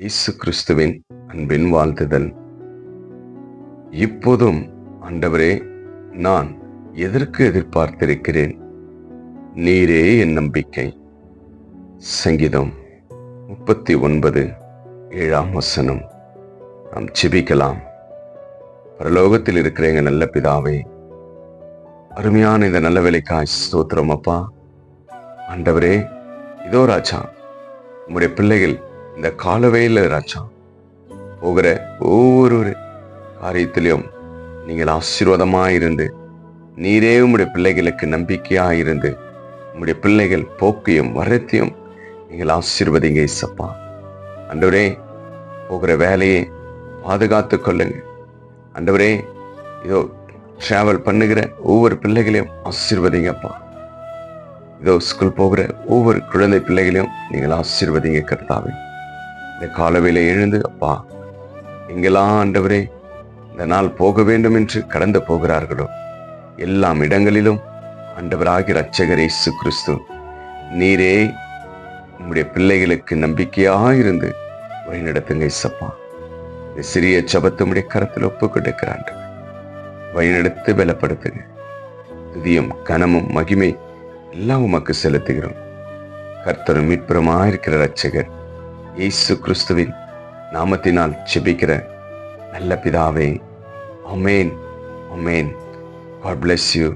இயேசு கிறிஸ்துவின் அன்பின் வாழ்த்துதல். இப்போதும் ஆண்டவரே நான் எதற்கு எதிர்பார்த்திருக்கிறேன்? நீரே என் நம்பிக்கை. சங்கீதம் முப்பத்தி ஒன்பது ஏழாம் வசனம். நாம் செபிக்கலாம் பரலோகத்தில் இருக்கிற எங்கள் நல்ல பிதாவே அருமையான இந்த நல்ல வேலைக்காய் ஸ்தோத்திரம் அப்பா. ஆண்டவரே இதோ ராஜா உங்களுடைய பிள்ளைகள் இந்த காலவேல ராஜா போகிற ஒவ்வொரு காரியத்திலையும் நீங்கள் ஆசீர்வாதமாக இருந்து நீரே உம்முடைய பிள்ளைகளுக்கு நம்பிக்கையாக இருந்து உம்முடைய பிள்ளைகள் போக்கையும் வரத்தையும் நீங்கள் ஆசீர்வதிங்க இசப்பா ஆண்டவரே போகிற வேலையை பாதுகாத்து கொள்ளுங்க. ஆண்டவரே இதோ ட்ராவல் பண்ணுகிற ஒவ்வொரு பிள்ளைகளையும் ஆசீர்வதிங்கப்பா. இதோ ஸ்கூல் போகிற ஒவ்வொரு குழந்தை பிள்ளைகளையும் நீங்கள் ஆசீர்வதிங்க கர்த்தாவே. இந்த காலவையில் எழுந்து அப்பா எங்கெல்லாம் ஆண்டவரே இந்த நாள் போக வேண்டும் என்று கடந்து போகிறார்களோ எல்லாம் இடங்களிலும் ஆண்டவராகி இரட்சகர் இயேசு கிறிஸ்து நீரே உம்முடைய பிள்ளைகளுக்கு நம்பிக்கையாக இருந்து வழிநடத்துங்க இசப்பா இந்த சிறிய சபத்தமுடைய கரத்தில் ஒப்பு கொடுக்கிறான் வழிநடத்து பலப்படுத்துங்க. துதியும் கனமும் மகிமை எல்லாம் உமக்கு செலுத்துகிறோம். கர்த்தரும் மீட்புறமாக இருக்கிற ரட்சகர் இயேசு கிறிஸ்துவின் நாமத்தினால் செபிக்கிற நல்ல பிதாவே. அமேன் அமேன் காட் பிளெஸ் யூ